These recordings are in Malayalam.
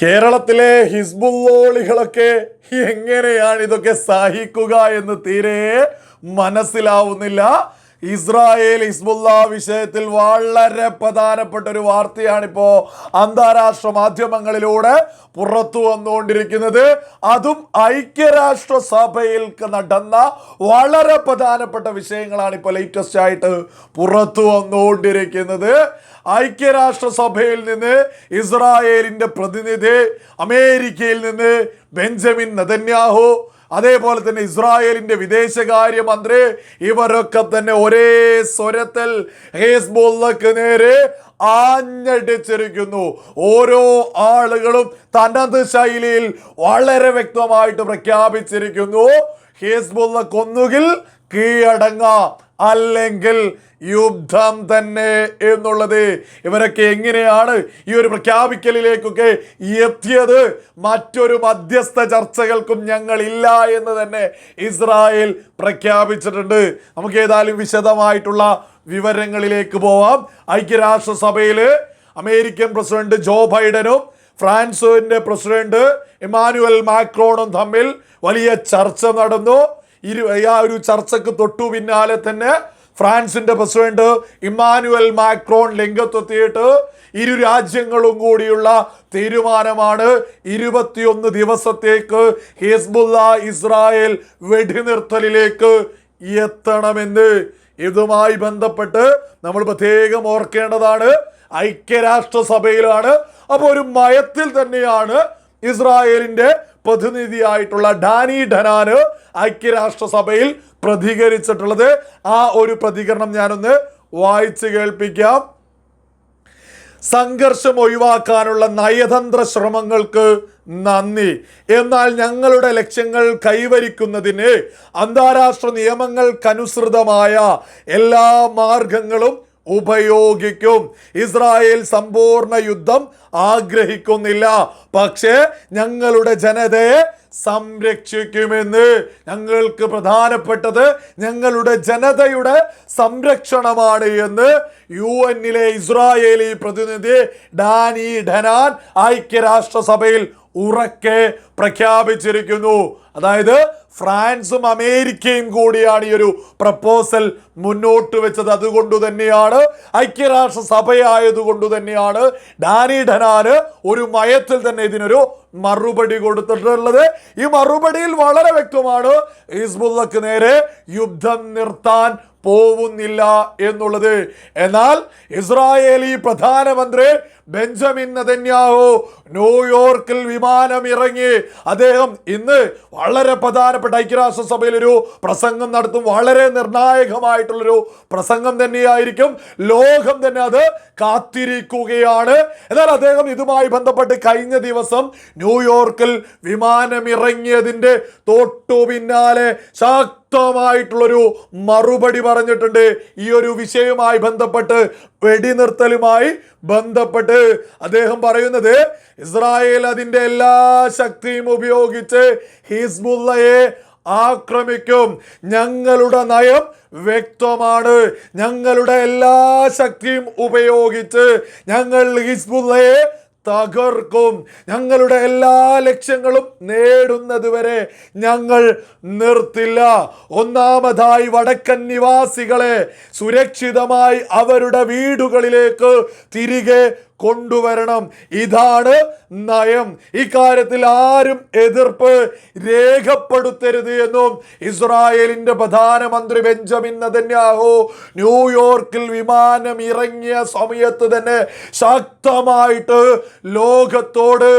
കേരളത്തിലെ ഹിസ്ബുള്ളോളികളൊക്കെ എങ്ങനെയാണ് ഇതൊക്കെ സഹിക്കുക എന്ന് തീരെ മനസ്സിലാവുന്നില്ല. ഇസ്രായേൽ ഹിസ്ബുല്ല വിഷയത്തിൽ വളരെ പ്രധാനപ്പെട്ട ഒരു വാർത്തയാണിപ്പോ അന്താരാഷ്ട്ര മാധ്യമങ്ങളിലൂടെ പുറത്തു വന്നുകൊണ്ടിരിക്കുന്നത്. അതും ഐക്യരാഷ്ട്ര സഭയിൽ നടന്ന വളരെ പ്രധാനപ്പെട്ട വിഷയങ്ങളാണ് ഇപ്പോൾ ലേറ്റസ്റ്റ് ആയിട്ട് പുറത്തു വന്നുകൊണ്ടിരിക്കുന്നത്. ഐക്യരാഷ്ട്ര സഭയിൽ നിന്ന് ഇസ്രായേലിന്റെ പ്രതിനിധി അമേരിക്കയിൽ നിന്ന് ബെഞ്ചമിൻ നെതന്യാഹു അതേപോലെ തന്നെ ഇസ്രായേലിന്റെ വിദേശകാര്യമന്ത്രി ഇവരൊക്കെ തന്നെ ഒരേ സ്വരത്തിൽ ഹേസ്ബുള്ളക്ക് നേരെ ആഞ്ഞടിച്ചിരിക്കുന്നു. ഓരോ ആളുകളും തനത് ശൈലിയിൽ വളരെ വ്യക്തമായിട്ട് പ്രഖ്യാപിച്ചിരിക്കുന്നു. ഹേസ്ബുള്ള കൊന്നുകിൽ കീഴടങ്ങാം. അല്ലെങ്കിൽ യുദ്ധം തന്നെ എന്നുള്ളത്. ഇവരൊക്കെ എങ്ങനെയാണ് ഈ ഒരു പ്രഖ്യാപിക്കലിലേക്കൊക്കെ എത്തിയത്? മറ്റൊരു മധ്യസ്ഥ ചർച്ചകൾക്കും ഞങ്ങൾ ഇല്ല എന്ന് തന്നെ ഇസ്രായേൽ പ്രഖ്യാപിച്ചിട്ടുണ്ട്. നമുക്ക് ഏതായാലും വിശദമായിട്ടുള്ള വിവരങ്ങളിലേക്ക് പോവാം. ഐക്യരാഷ്ട്രസഭയിൽ അമേരിക്കൻ പ്രസിഡന്റ് ജോ ബൈഡനും ഫ്രാൻസിന്റെ പ്രസിഡന്റ് ഇമാനുവൽ മാക്രോണും തമ്മിൽ വലിയ ചർച്ച നടന്നു. ഇരു ആ ഒരു ചർച്ചക്ക് തൊട്ടു പിന്നാലെ തന്നെ ഫ്രാൻസിന്റെ പ്രസിഡന്റ് ഇമ്മാനുവൽ മാക്രോൺ രംഗത്തെത്തിയിട്ട് ഇരു രാജ്യങ്ങളും കൂടിയുള്ള തീരുമാനമാണ് ഇരുപത്തിയൊന്ന് ദിവസത്തേക്ക് ഹിസ്ബുല്ല ഇസ്രായേൽ വെടിനിർത്തലിലേക്ക് എത്തണമെന്ന്. ഇതുമായി ബന്ധപ്പെട്ട് നമ്മൾ പ്രത്യേകം ഓർക്കേണ്ടതാണ്. ഐക്യരാഷ്ട്രസഭയിലാണ്. അപ്പോൾ ഒരു മയത്തിൽ തന്നെയാണ് ഇസ്രായേലിന്റെ പ്രതിനിധിയായിട്ടുള്ള ഡാനി ഡനാന് ഐക്യരാഷ്ട്രസഭയിൽ പ്രതികരിച്ചിട്ടുള്ളത്. ആ ഒരു പ്രതികരണം ഞാനൊന്ന് വായിച്ചു കേൾപ്പിക്കാം. സംഘർഷം ഒഴിവാക്കാനുള്ള നയതന്ത്ര ശ്രമങ്ങൾക്ക് നന്ദി. എന്നാൽ ഞങ്ങളുടെ ലക്ഷ്യങ്ങൾ കൈവരിക്കുന്നതിന് അന്താരാഷ്ട്ര നിയമങ്ങൾക്കനുസൃതമായ എല്ലാ മാർഗങ്ങളും ഉപയോഗിക്കും. ഇസ്രായേൽ സമ്പൂർണ യുദ്ധം ആഗ്രഹിക്കുന്നില്ല. പക്ഷേ ഞങ്ങളുടെ ജനതയെ സംരക്ഷിക്കുമെന്ന് ഞങ്ങൾക്ക് പ്രധാനപ്പെട്ടത് ഞങ്ങളുടെ ജനതയുടെ സംരക്ഷണമാണ് എന്ന് യു എന്നിലെ ഇസ്രായേലി പ്രതിനിധി ഡാനി ഡനാൻ ഐക്യരാഷ്ട്രസഭയിൽ ഉറക്കെ പ്രഖ്യാപിച്ചിരിക്കുന്നു. അതായത് ഫ്രാൻസും അമേരിക്കയും കൂടിയാണ് ഈ ഒരു പ്രപ്പോസൽ മുന്നോട്ട് വെച്ചത്. അതുകൊണ്ട് തന്നെയാണ് ഐക്യരാഷ്ട്ര സഭയായതുകൊണ്ട് തന്നെയാണ് ഡാനി ഡനാന് ഒരു മയത്തിൽ തന്നെ ഇതിനൊരു മറുപടി കൊടുത്തിട്ടുള്ളത്. ഈ മറുപടിയിൽ വളരെ വ്യക്തമാണ് ഹിസ്ബുള്ളക്ക് നേരെ യുദ്ധം നിർത്താൻ പോവുന്നില്ല എന്നുള്ളത്. എന്നാൽ ഇസ്രായേലി പ്രധാനമന്ത്രി ബെഞ്ചമിൻ നെതന്യാഹു ന്യൂയോർക്കിൽ വിമാനം ഇറങ്ങി അദ്ദേഹം ഇന്ന് വളരെ പ്രധാനപ്പെട്ട ഐക്യരാഷ്ട്ര സഭയിൽ ഒരു പ്രസംഗം നടത്തും. വളരെ നിർണായകമായിട്ടുള്ളൊരു പ്രസംഗം തന്നെയായിരിക്കും. ലോകം തന്നെ അത് കാത്തിരിക്കുകയാണ്. എന്നാൽ അദ്ദേഹം ഇതുമായി ബന്ധപ്പെട്ട് കഴിഞ്ഞ ദിവസം ന്യൂയോർക്കിൽ വിമാനം ഇറങ്ങിയതിന്റെ തൊട്ടു പിന്നാലെ ശക്തമായിട്ടുള്ളൊരു മറുപടി പറഞ്ഞിട്ടുണ്ട്. ഈ ഒരു വിഷയവുമായി ബന്ധപ്പെട്ട് വെടിനിർത്തലുമായി ബന്ധപ്പെട്ട് അദ്ദേഹം പറയുന്നത് ഇസ്രായേൽ അതിന്റെ എല്ലാ ശക്തിയും ഉപയോഗിച്ച് ഹിസ്ബുള്ളയെ ആക്രമിക്കും. ഞങ്ങളുടെ നയം വ്യക്തമാണ്. ഞങ്ങളുടെ എല്ലാ ശക്തിയും ഉപയോഗിച്ച് ഞങ്ങൾ ഹിസ്ബുള്ളയെ തകർക്കും. ഞങ്ങളുടെ എല്ലാ ലക്ഷ്യങ്ങളും നേടുന്നതുവരെ ഞങ്ങൾ നിർത്തില്ല. ഒന്നാമതായി വടക്കൻ നിവാസികളെ സുരക്ഷിതമായി അവരുടെ വീടുകളിലേക്ക് തിരികെ കൊണ്ടുവരണം. ഇതാണ് നയം. ഇക്കാര്യത്തിൽ ആരും എതിർപ്പ് രേഖപ്പെടുത്തരുത് എന്നും ഇസ്രായേലിന്റെ പ്രധാനമന്ത്രി ബെഞ്ചമിൻ നെതന്യാഹു ന്യൂയോർക്കിൽ വിമാനം ഇറങ്ങിയ സമയത്ത് തന്നെ ശക്തമായിട്ട് ലോകത്തോട്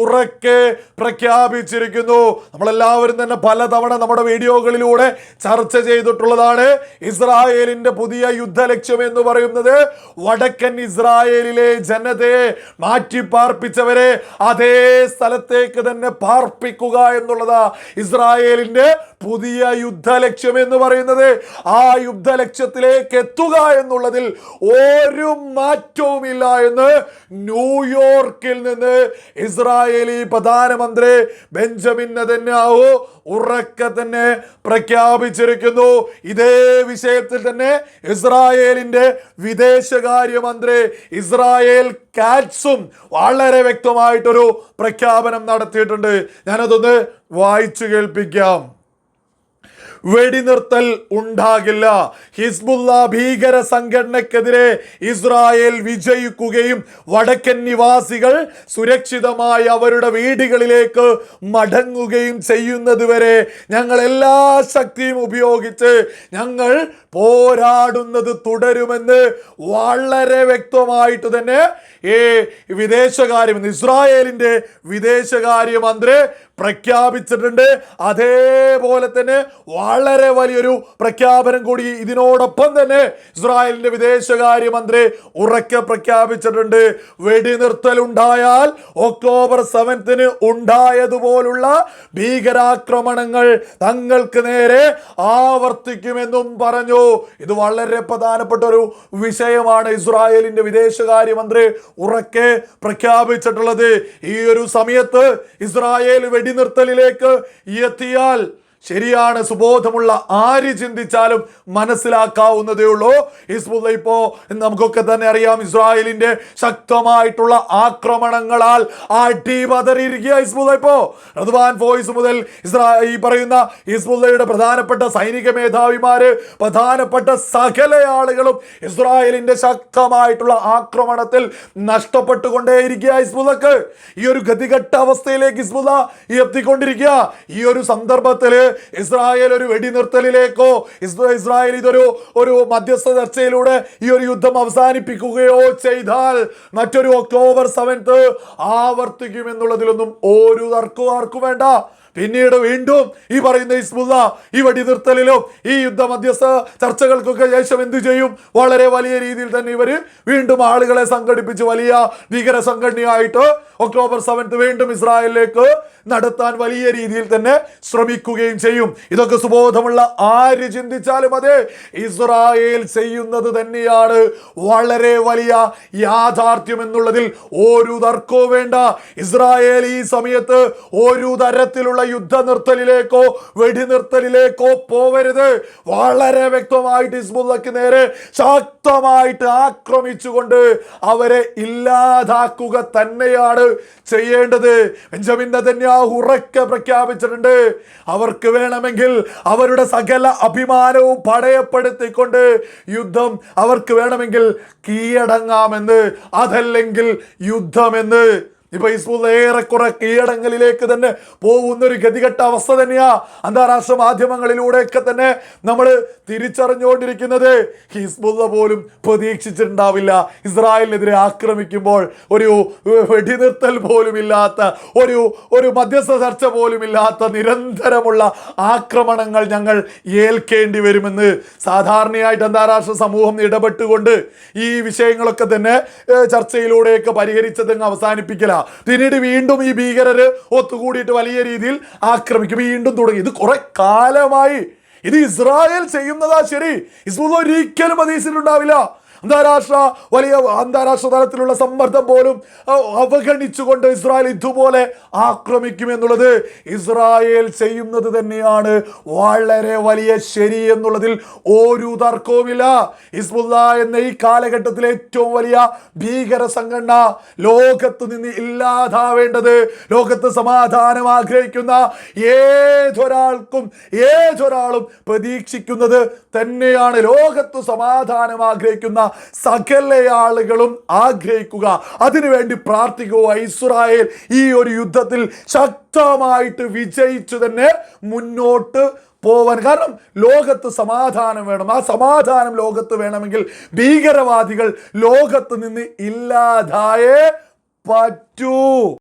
ഉറക്കെ പ്രഖ്യാപിച്ചിരിക്കുന്നു. നമ്മളെല്ലാവരും തന്നെ പലതവണ നമ്മുടെ വീഡിയോകളിലൂടെ ചർച്ച ചെയ്തിട്ടുള്ളതാണ് ഇസ്രായേലിന്റെ പുതിയ യുദ്ധ ലക്ഷ്യം എന്ന് പറയുന്നത് വടക്കൻ ഇസ്രായേലിലെ ജനതയെ മാറ്റി പാർപ്പിച്ചവരെ അതേ സ്ഥലത്തേക്ക് തന്നെ പാർപ്പിക്കുക എന്നുള്ളതാ ഇസ്രായേലിന്റെ പുതിയ യുദ്ധ ലക്ഷ്യം എന്ന് പറയുന്നത്. ആ യുദ്ധ ലക്ഷ്യത്തിലേക്ക് എത്തുക എന്നുള്ളതിൽ ഒരു മാറ്റവുമില്ല എന്ന് ന്യൂയോർക്കിൽ നിന്ന് ഇസ്രായേലി പ്രധാനമന്ത്രി ബെഞ്ചമിൻ നെതന്യാഹു ഉറക്കെ തന്നെ പ്രഖ്യാപിച്ചിരിക്കുന്നു. ഇതേ വിഷയത്തിൽ തന്നെ ഇസ്രായേലിന്റെ വിദേശകാര്യമന്ത്രി ഇസ്രായേൽ കാറ്റ്സും വളരെ വ്യക്തമായിട്ടൊരു പ്രഖ്യാപനം നടത്തിയിട്ടുണ്ട്. ഞാനതൊന്ന് വായിച്ചു കേൾപ്പിക്കാം. വെടിനിർത്തൽ ഉണ്ടാകില്ല. ഹിസ്ബുല്ല ഭീകര സംഘടനക്കെതിരെ ഇസ്രായേൽ വിജയിക്കുകയും വടക്കൻ നിവാസികൾ സുരക്ഷിതമായി അവരുടെ വീടുകളിലേക്ക് മടങ്ങുകയും ചെയ്യുന്നതുവരെ ഞങ്ങൾ എല്ലാ ശക്തിയും ഉപയോഗിച്ച് ഞങ്ങൾ പോരാടുന്നത് തുടരുമെന്ന് വളരെ വ്യക്തമായിട്ട് തന്നെ ഈ വിദേശകാര്യ ഇസ്രായേലിന്റെ വിദേശകാര്യമന്ത്രി പ്രഖ്യാപിച്ചിട്ടുണ്ട്. അതേപോലെ തന്നെ വലിയൊരു പ്രഖ്യാപനം കൂടി ഇതിനോടൊപ്പം തന്നെ ഇസ്രായേലിന്റെ വിദേശകാര്യമന്ത്രി ഉറക്കെ പ്രഖ്യാപിച്ചിട്ടുണ്ട്. വെടിനിർത്തൽ ഉണ്ടായാൽ ഒക്ടോബർ സെവൻത്തിന് ഉണ്ടായതുപോലുള്ള ഭീകരാക്രമണങ്ങൾ തങ്ങൾക്ക് നേരെ ആവർത്തിക്കുമെന്നും പറഞ്ഞു. ഇത് വളരെ പ്രധാനപ്പെട്ട ഒരു വിഷയമാണ് ഇസ്രായേലിന്റെ വിദേശകാര്യമന്ത്രി ഉറക്കെ പ്രഖ്യാപിച്ചിട്ടുള്ളത്. ഈ ഒരു സമയത്ത് ഇസ്രായേൽ വെടിനിർത്തലിലേക്ക് എത്തിയാൽ ശരിയാണ് സുബോധമുള്ള ആര് ചിന്തിച്ചാലും മനസ്സിലാക്കാവുന്നതേ ഉള്ളൂ. ഹിസ്ബുള്ള ഇപ്പോ നമുക്കൊക്കെ തന്നെ അറിയാം ഇസ്രായേലിന്റെ ശക്തമായിട്ടുള്ള ആക്രമണങ്ങളാൽ അടിപതറിയിരിക്കുക ഹിസ്ബുള്ള ഇപ്പോ. റദ്വാൻ ഫോയ്സ് മുതൽ ഇസ്രാ ഈ പറയുന്ന ഹിസ്ബുള്ളയുടെ പ്രധാനപ്പെട്ട സൈനിക മേധാവിമാര് പ്രധാനപ്പെട്ട സകല ആളുകളും ഇസ്രായേലിന്റെ ശക്തമായിട്ടുള്ള ആക്രമണത്തിൽ നഷ്ടപ്പെട്ടുകൊണ്ടേയിരിക്കുക ഹിസ്ബുള്ളക്ക്. ഈ ഒരു ഗതികെട്ട അവസ്ഥയിലേക്ക് ഹിസ്ബുള്ള എത്തിക്കൊണ്ടിരിക്കുക ഈ ഒരു സന്ദർഭത്തിൽ ഇസ്രായേൽ ഒരു വെടിനിർത്തലിലേക്കോ ഇസ്ര- ഇസ്രായേൽ ഇതൊരു ഒരു മധ്യസ്ഥ ചർച്ചയിലൂടെ ഈ ഒരു യുദ്ധം അവസാനിപ്പിക്കുകയോ ചെയ്താൽ മറ്റൊരു ഒക്ടോബർ സെവൻത്ത് ആവർത്തിക്കുമെന്നുള്ളതിലൊന്നും ഒരു തർക്കവും ആർക്കും വേണ്ട. പിന്നീട് വീണ്ടും ഈ പറയുന്ന ഇസ്മുല്ല ഈ വെടിനിർത്തലിലും ഈ യുദ്ധ മധ്യസ്ഥ ചർച്ചകൾക്കൊക്കെ ശേഷം എന്തു ചെയ്യും? വളരെ വലിയ രീതിയിൽ തന്നെ ഇവർ വീണ്ടും ആളുകളെ സംഘടിപ്പിച്ച് വലിയ ഭീകര സംഘടനയായിട്ട് ഒക്ടോബർ സെവൻത്ത് വീണ്ടും ഇസ്രായേലിലേക്ക് നടത്താൻ വലിയ രീതിയിൽ തന്നെ ശ്രമിക്കുകയും ചെയ്യും. ഇതൊക്കെ സുബോധമുള്ള ആര് ചിന്തിച്ചാലും അതെ ഇസ്രായേൽ ചെയ്യുന്നത് തന്നെയാണ് വളരെ വലിയ യാഥാർത്ഥ്യം എന്നുള്ളതിൽ ഒരു തർക്കവും വേണ്ട. ഇസ്രായേൽ ഈ സമയത്ത് ഒരു തരത്തിലുള്ള യുദ്ധ നിർത്തലിലേക്കോ വെടിനിർത്തലിലേക്കോ പോവരുത്. വളരെ വ്യക്തമായിട്ട് ഹിസ്ബുള്ളക്ക് നേരെ ശക്തമായിട്ട് ആക്രമിച്ചുകൊണ്ട് അവരെ ഇല്ലാതാക്കുക തന്നെയാണ് ചെയ്യേണ്ടത്. ബെഞ്ചമിൻ നെതന്യാഹു ഉറക്കെ പ്രഖ്യാപിച്ചിട്ടുണ്ട്. അവർക്ക് വേണമെങ്കിൽ അവരുടെ സകല അഭിമാനവും പടയപ്പെടുത്തിക്കൊണ്ട് യുദ്ധം അവർക്ക് വേണമെങ്കിൽ കീഴടങ്ങാമെന്ന് അതല്ലെങ്കിൽ യുദ്ധമെന്ന്. ഇപ്പൊ ഇസ്ബുൾ ഏറെക്കുറെ കീഴടങ്ങളിലേക്ക് തന്നെ പോകുന്ന ഒരു ഗതികെട്ട അവസ്ഥ തന്നെയാ. അന്താരാഷ്ട്ര മാധ്യമങ്ങളിലൂടെയൊക്കെ തന്നെ നമ്മൾ തിരിച്ചറിഞ്ഞുകൊണ്ടിരിക്കുന്നത് ഹിസ്ബുള്ള പോലും പ്രതീക്ഷിച്ചിട്ടുണ്ടാവില്ല. ഇസ്രായേലിനെതിരെ ആക്രമിക്കുമ്പോൾ ഒരു വെടിനിർത്തൽ പോലും ഇല്ലാത്ത ഒരു ഒരു മധ്യസ്ഥ ചർച്ച പോലും ഇല്ലാത്ത നിരന്തരമുള്ള ആക്രമണങ്ങൾ ഞങ്ങൾ ഏൽക്കേണ്ടി വരുമെന്ന് സാധാരണയായിട്ട് അന്താരാഷ്ട്ര സമൂഹം ഇടപെട്ടുകൊണ്ട് ഈ വിഷയങ്ങളൊക്കെ തന്നെ ചർച്ചയിലൂടെയൊക്കെ പരിഹരിച്ചതങ്ങ് അവസാനിപ്പിക്കല. പിന്നീട് വീണ്ടും ഈ ഭീകരര് ഒത്തുകൂടിയിട്ട് വലിയ രീതിയിൽ ആക്രമിക്കും. വീണ്ടും തുടങ്ങി. ഇത് കുറെ കാലമായി ഇത് ഇസ്രായേൽ ചെയ്യുന്നതാ ശരി. ഇസ്ബുള്ള ഒരിക്കലും പ്രതീക്ഷിച്ചിട്ടുണ്ടാവില്ല. അന്താരാഷ്ട്ര വലിയ അന്താരാഷ്ട്ര തലത്തിലുള്ള സമ്മർദ്ദം പോലും അവഗണിച്ചുകൊണ്ട് ഇസ്രായേൽ ഇതുപോലെ ആക്രമിക്കും എന്നുള്ളത് ഇസ്രായേൽ ചെയ്യുന്നത് തന്നെയാണ്. വളരെ വലിയ ശരി എന്നുള്ളതിൽ ഒരു തർക്കവുമില്ല. ഹിസ്ബുല്ല എന്ന ഈ കാലഘട്ടത്തിലെ ഏറ്റവും വലിയ ഭീകര സംഘടന ലോകത്ത് നിന്ന് ഇല്ലാതാവേണ്ടത് ലോകത്ത് സമാധാനം ആഗ്രഹിക്കുന്ന ഏതൊരാൾക്കും ഏതൊരാളും പ്രതീക്ഷിക്കുന്നത് തന്നെയാണ്. ലോകത്ത് സമാധാനം ആഗ്രഹിക്കുന്ന സകല ആളുകളും ആഗ്രഹിക്കുക. അതിനുവേണ്ടി പ്രാർത്ഥിക്കുക ഇസ്രായേൽ ഈ ഒരു യുദ്ധത്തിൽ ശക്തമായിട്ട് വിജയിച്ചു തന്നെ മുന്നോട്ട് പോവാൻ. കാരണം ലോകത്ത് സമാധാനം വേണം. ആ സമാധാനം ലോകത്ത് വേണമെങ്കിൽ ഭീകരവാദികൾ ലോകത്ത് നിന്ന് ഇല്ലാതായേ പറ്റൂ.